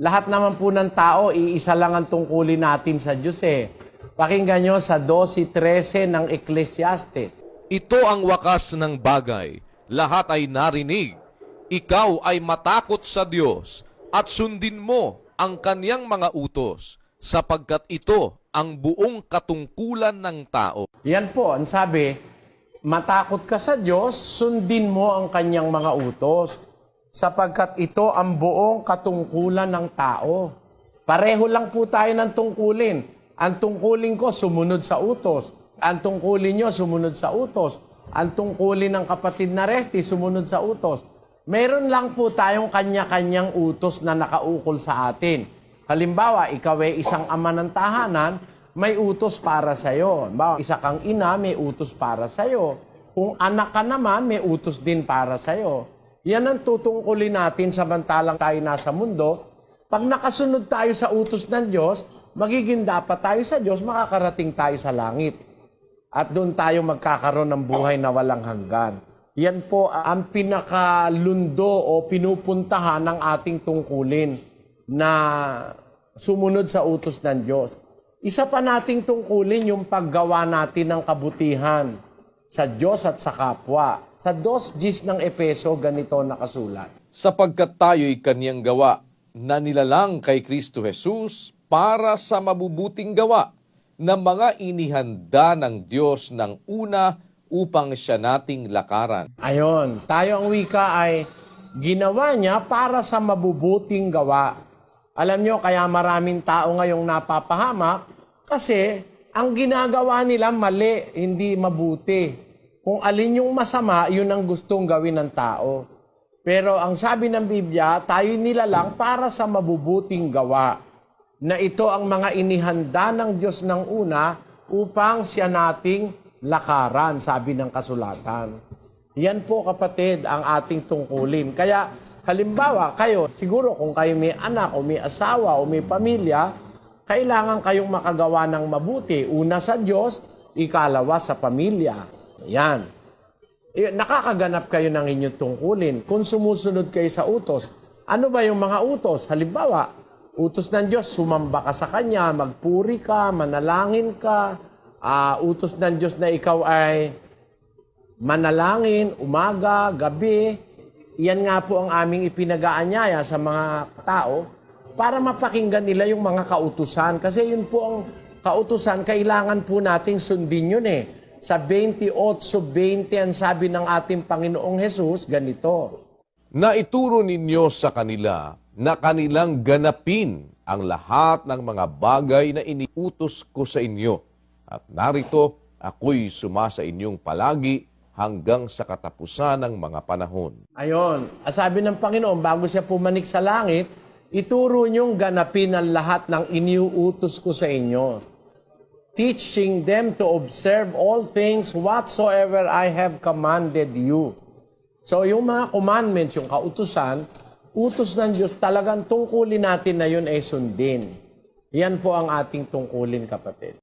Lahat naman po ng tao, iisa lang ang tungkulin natin sa Diyos eh. Pakinggan nyo sa 12.13 ng Ecclesiastes. Ito ang wakas ng bagay. Lahat ay narinig. Ikaw ay matakot sa Diyos at sundin mo ang kaniyang mga utos sapagkat ito ang buong katungkulan ng tao. Yan po, ang sabi, matakot ka sa Diyos, sundin mo ang kanyang mga utos, sapagkat ito ang buong katungkulan ng tao. Pareho lang po tayo ng tungkulin. Ang tungkulin ko, sumunod sa utos. Ang tungkulin nyo, sumunod sa utos. Ang tungkulin ng kapatid na Resti, sumunod sa utos. Meron lang po tayong kanya-kanyang utos na nakaukol sa atin. Halimbawa, ikaw ay isang ama ng tahanan, may utos para sa iyo. Isa kang ina, may utos para sa iyo. Kung anak ka naman, may utos din para sa iyo. Yan ang tutungkulin natin samantalang tayo nasa mundo. Pag nakasunod tayo sa utos ng Diyos, magiging dapat tayo sa Diyos, makakarating tayo sa langit. At doon tayo magkakaroon ng buhay na walang hanggan. Yan po ang pinakalundo o pinupuntahan ng ating tungkulin na sumunod sa utos ng Diyos. Isa pa nating tungkulin yung paggawa natin ng kabutihan sa Diyos at sa kapwa. Sa 2 Gs ng Epeso, ganito nakasulat. Sapagkat tayo'y kaniyang gawa na nilalang kay Kristo Jesus para sa mabubuting gawa na mga inihanda ng Diyos ng una upang siya nating lakaran. Ayon, tayo ang wika ay ginawa niya para sa mabubuting gawa. Alam nyo, kaya maraming tao ngayong napapahamak kasi ang ginagawa nila mali, hindi mabuti. Kung alin yung masama, yun ang gustong gawin ng tao. Pero ang sabi ng Biblia, tayo nila lang para sa mabubuting gawa. Na ito ang mga inihanda ng Diyos ng una upang siya nating lakaran, sabi ng kasulatan. Yan po kapatid ang ating tungkulin. Kaya halimbawa kayo, siguro kung kayo may anak o may asawa o may pamilya, kailangan kayong makagawa ng mabuti. Una sa Diyos, ikalawa sa pamilya. Yan. Eh, nakakaganap kayo ng inyong tungkulin kung sumusunod kayo sa utos. Ano ba yung mga utos? Halimbawa, utos ng Diyos, sumamba ka sa Kanya, magpuri ka, manalangin ka. Ah, utos ng Diyos na ikaw ay manalangin, umaga, gabi. Yan nga po ang aming ipinag-aanyaya sa mga tao para mapakinggan nila yung mga kautusan. Kasi yun po ang kautusan, kailangan po nating sundin yun eh. Sa 28.20 ang sabi ng ating Panginoong Jesus, ganito. na ituro ninyo sa kanila na kanilang ganapin ang lahat ng mga bagay na iniutos ko sa inyo. At narito, ako'y sumasa inyong palagi hanggang sa katapusan ng mga panahon. Ayon, sabi ng Panginoon, bago siya pumanik sa langit, ituro niyong ganapin ang lahat ng iniuutos ko sa inyo. Teaching them to observe all things whatsoever I have commanded you. So yung mga commandments, yung kautusan, utos ng Diyos, talagang tungkulin natin na yun ay sundin. Yan po ang ating tungkulin, kapatid.